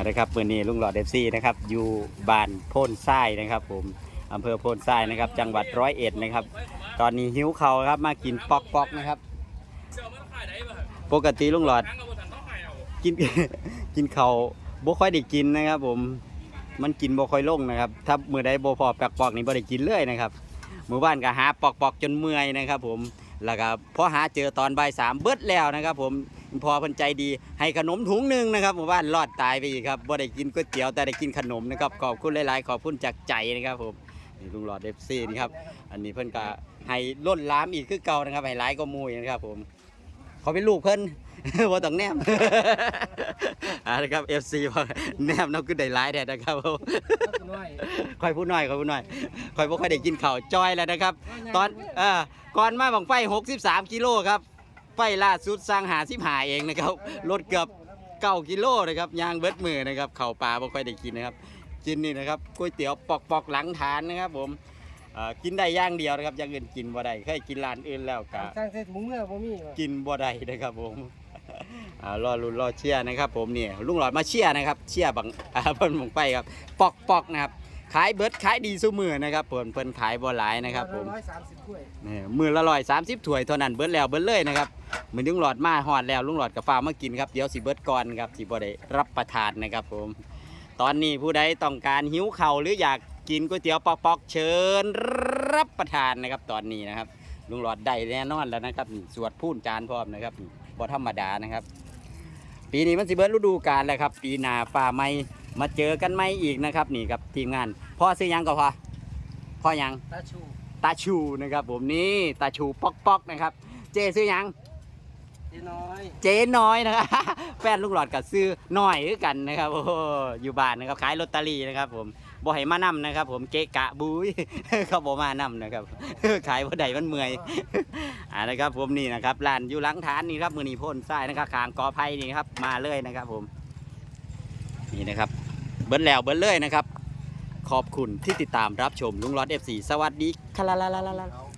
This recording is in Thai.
เอาละครับมื่อนี้ลุงหลอดเอฟซีนะครับอยู่บ้านโพนทรายนะครับผมอำเภอโพนทรายนะครับ จังหวัดร้อยเอ็ดนะครับ ตอนนี้หิวเขาวครับมากินปอกปอกๆนะครับ ปกติลุงหลอดกิน กินเขาวบ่ค่อยได้กินนะครับ ผมมันกินบ่ค่อยลงนะครับ ถ้ามือใดบ่พอปลกปอกนี่บ่ได้กินเลยนะครับมือบ้านก็หาปอกปอกๆจนเมื่อยนะครับ ผมแล้วก็พอหาเจอตอนบ่ายสามเบิดแล้วนะครับ ผม พอเพิ่นใจดี ให้ขนมถุงหนึ่งนะครับหมู่บ้านรอดตายไปอีกครับบ่ได้กินก๋วยเตี๋ยวแต่ได้กินขนมนะครับขอบคุณหลายๆ ขอบคุณจากใจนะครับผมนี่ลุงหลอดเอฟซีนี่ครับอันนี้เพิ่นก็ให้ล้นล้ามอีกคือเก่านะครับให้หลายก็มูยนะครับผมเขาเป็นลูกเพิ่นว่าต้องแนมอ่านะครับ FC ว่าแนมน้องคือได้หลายแท้นะครับผมค่อยพูดหน่อยค่อยพูดหน่อยค่อยบ่ค่อยได้กินข้าวจอยแล้วนะครับ ตอนเออก่อนมาบังไฟ 63 กิโลครับ ฟล่าสุดสร้างหาสิบหาเองนะครับรถเกือบเก้ากิโลนะครับยางเบิดมือนะครับเข่าวปลาบ่ค่อยได้กินนะครับกินนี่นะครับก๋วยเตี๋ยวปอกปอกๆหลังฐานนะครับผมเอ่อกินได้อย่างเดียวนะครับอย่างอื่นกินบ่ได้เคยกินร้านอื่นแล้วก็สร้างเสร็จถุงเมื่อบ่มีว่ะกินบ่ได้นะครับผมอ่ารอลุ้นรอเชียร์นะครับ ผมนี่ลุงหลอดมาเชียร์นะครับเชียร์บังอ่าเพิ่นบังไปครับปอกปอกๆนะครับขายเบิดขายดีซุมือนะครับเพิ่นเพิ่นขายบ่หลายนะครับผม ร้อยสามสิบถ้วย นี่มือละร้อยสามสิบถ้วยเท่านั้นเบิดแล้วเบิดเลยนะครับเห มือนลุงหลอดมาฮอดแล้วลุงหลอดกับฟ้าวมากินครับเดี๋ยวสิเบิดก่อนครับสิบ่ได้รับประทานนะครับผม ตอนนี้ผู้ใดต้องการหิวเข่าวหรืออยากกินก๋วยเตี๋ยวปอกๆเชิญรับประทานนะครับตอนนี้นะครับ ลุงหลอดได้แน่นอนแล้วนะครับนี่สวดพูนจานพร้อมนะครับนี่บ่ธรรมดานะครับ ปีนี้มันสิเบิดฤดูกาลแล้วครับ ปีหน้าฟ้าใหม่มาเจอกันใหม่อีกนะครับนี่ครับทีมงานพ่อซื้อหยังก็พอพ่อหยังตาชูตาชูนะครับ ผมนี่ตาชูปอกปอกๆนะครับ เจซื้อหยัง เจ๊น้อยเจ๊น้อยนะครับ แฟนลุงหลอดกับซื้อน้อยคือกันนะครับโอ้โหอยู่บ้านนะครับขายลอตเตอรี่นะครับ ผมบ่ให้มานํนะครับ ผมเกะกะบุ้ยเขาบ่มานํนะครับ ขายบ่ได้มันเมื่อยอ่านะครับ ผมนี่นะครับร้านอยู่หลังฐานนี่ครับมือนีพ่นทรายนะครับคางกอไผ่นี่ครับ มาเลยนะครับ ผม นี่นะครับ เบิ้ลแล้วเบิ้ลเลยนะครับ ขอบคุณที่ติดตามรับชมลุงหลอด F4 สวัสดีครับ